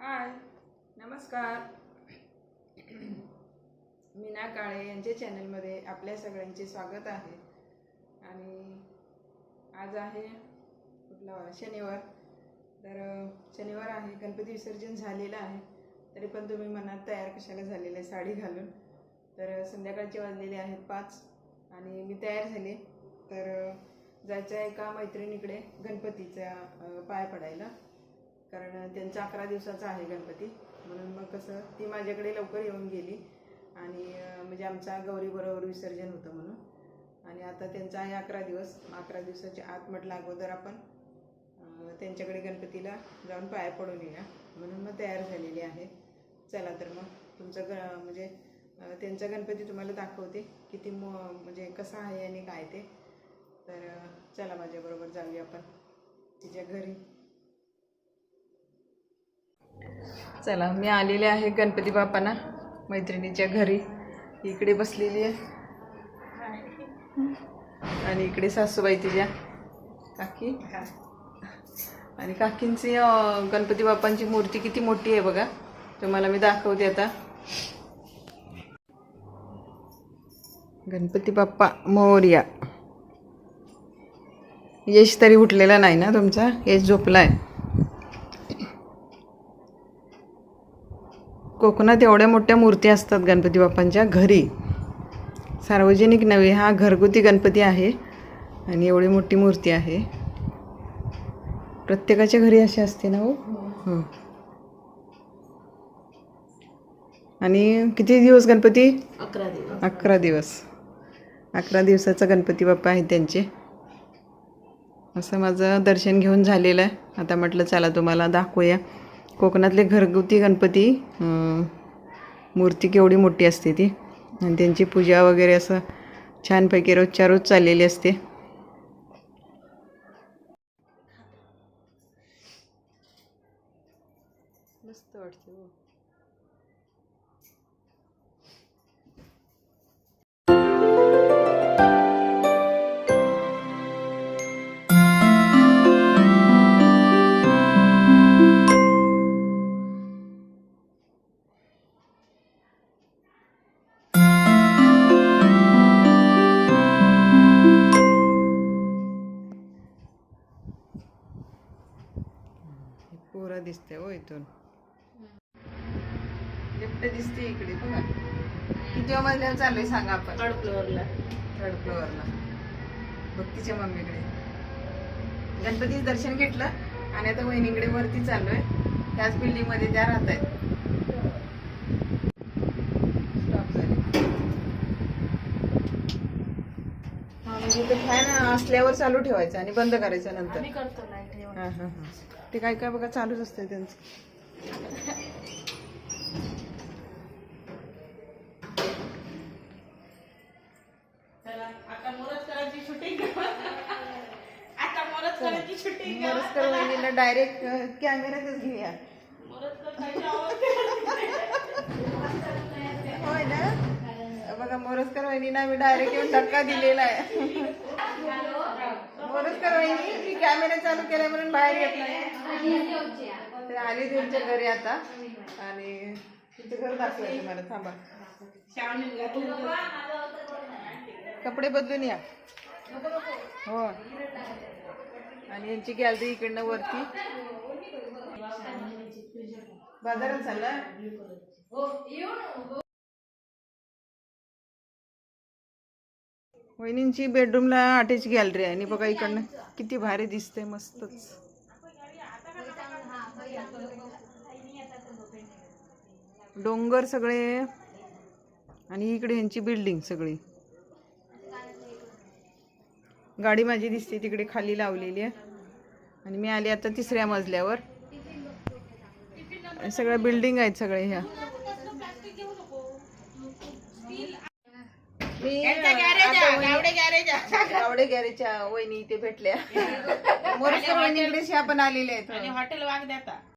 हाय नमस्कार. मीना काळे यांच्या चॅनलमध्ये आपल्या सगळ्यांचे स्वागत आहे. आणि आज आहे कुठला शनिवार. तर शनिवार आहे गणपती विसर्जन झालेलं आहे. तरी पण तुम्ही मनात तयार कशाला झालेलं आहे? साडी घालून. तर संध्याकाळचे वाजलेले आहेत पाच आणि मी तयार झाले. तर जायचं आहे एका मैत्रिणीकडे गणपतीचा पाय पडायला. कारण त्यांचा अकरा दिवसाचा आहे गणपती. म्हणून मग कसं ती माझ्याकडे लवकर येऊन गेली. आणि म्हणजे आमचा गौरी बरोबर विसर्जन होतं म्हणून. आणि आता त्यांचा आहे अकरा दिवस. अकरा दिवसाच्या आत म्हटलं अगोदर आपण त्यांच्याकडे गणपतीला जाऊन पाया पडून येऊया. म्हणून मग तयार झालेली आहे. चला तर मग तुमचं ग म्हणजे त्यांचा गणपती तुम्हाला दाखवते किती मो म्हणजे कसा आहे आणि काय ते. तर चला माझ्याबरोबर जाऊया आपण. तिच्या घरी. चला मी आलेले आहे गणपती बाप्पांना मैत्रिणीच्या घरी. इकडे बसलेली आहे. आणि इकडे सासूबाई तिच्या. काकी? आणि काकींची गणपती बाप्पांची मूर्ती किती मोठी आहे बघा. तुम्हाला मी दाखवते आता. गणपती बाप्पा मोर्या. यश तरी उठलेला नाही ना तुमचा? यश झोपला आहे कोकणात एवढ्या मोठ्या मूर्ती असतात गणपती बाप्पांच्या घरी. सार्वजनिक नव्हे हा घरगुती गणपती आहे आणि एवढी मोठी मूर्ती आहे. प्रत्येकाच्या घरी अशी असते ना हो? हं. आणि किती दिवस गणपती? अकरा दिवस. अकरा दिवस. अकरा दिवसाचा गणपती बाप्पा आहे त्यांचे. असं माझं दर्शन घेऊन झालेलं आहे. आता म्हटलं चला तुम्हाला दाखवूया. कोकणातले घरगुती गणपती मूर्ती केवढी मोठी असते ती. आणि त्यांची पूजा वगैरे असं छानपैकी रोजच्या रोज चाललेली असते. मस्त वाटते हो. पुरा दिसते हो इथून. लिफ्ट दिसते इकडे बघा. किती मजल्यावर चाललोय सांगा आपण. थर्ड फ्लोअरला थर्ड फ्लोअरला भक्तीच्या मम्मीकडे. गणपतीचं दर्शन घेतलं आणि आता वहिनीकडे वरती चाललोय. त्याच बिल्डिंगमध्ये त्या राहत आहेत. हा म्हणजे फॅन असल्यावर चालू ठेवायचं आणि बंद करायचं नंतर. हा हा हा ते काय काय बघा चालूच असतंय त्यांचं. डायरेक्ट कॅमेऱ्यातच घेऊया. होय ना? बघा मोरजकर वहिनीला मी डायरेक्ट येऊन धक्का दिलेला आहे. मोरजकर वहिनी मी कॅमेरा चालू केलाय म्हणून बाहेर येत नाही. आली तुमच्या घरी आता. आणि तिचं घर दाखवायचं मला. थांबा. कपडे बदलून या. हो. आणि यांची गॅलरी इकडनं वरती. बाजारात चालला. वहिनींची बेडरूमला अटॅच गॅलरी आहे. आणि बघा इकडनं किती भारी दिसते मस्तच. डोंगर सगळे आणि इकडे यांची बिल्डिंग सगळी. गाडी माझी दिसते तिकडे खाली लावलेली आहे. आणि मी आले आता तिसऱ्या मजल्यावर. सगळ्या बिल्डिंग आहेत सगळे ह्या. वहिनी- गावडे गॅरेजच्या वहिनी इथे भेटल्या. मोरजकर वहिनीकडे आपण आलेले आहेत. आणि हॉटेल वाघ देता.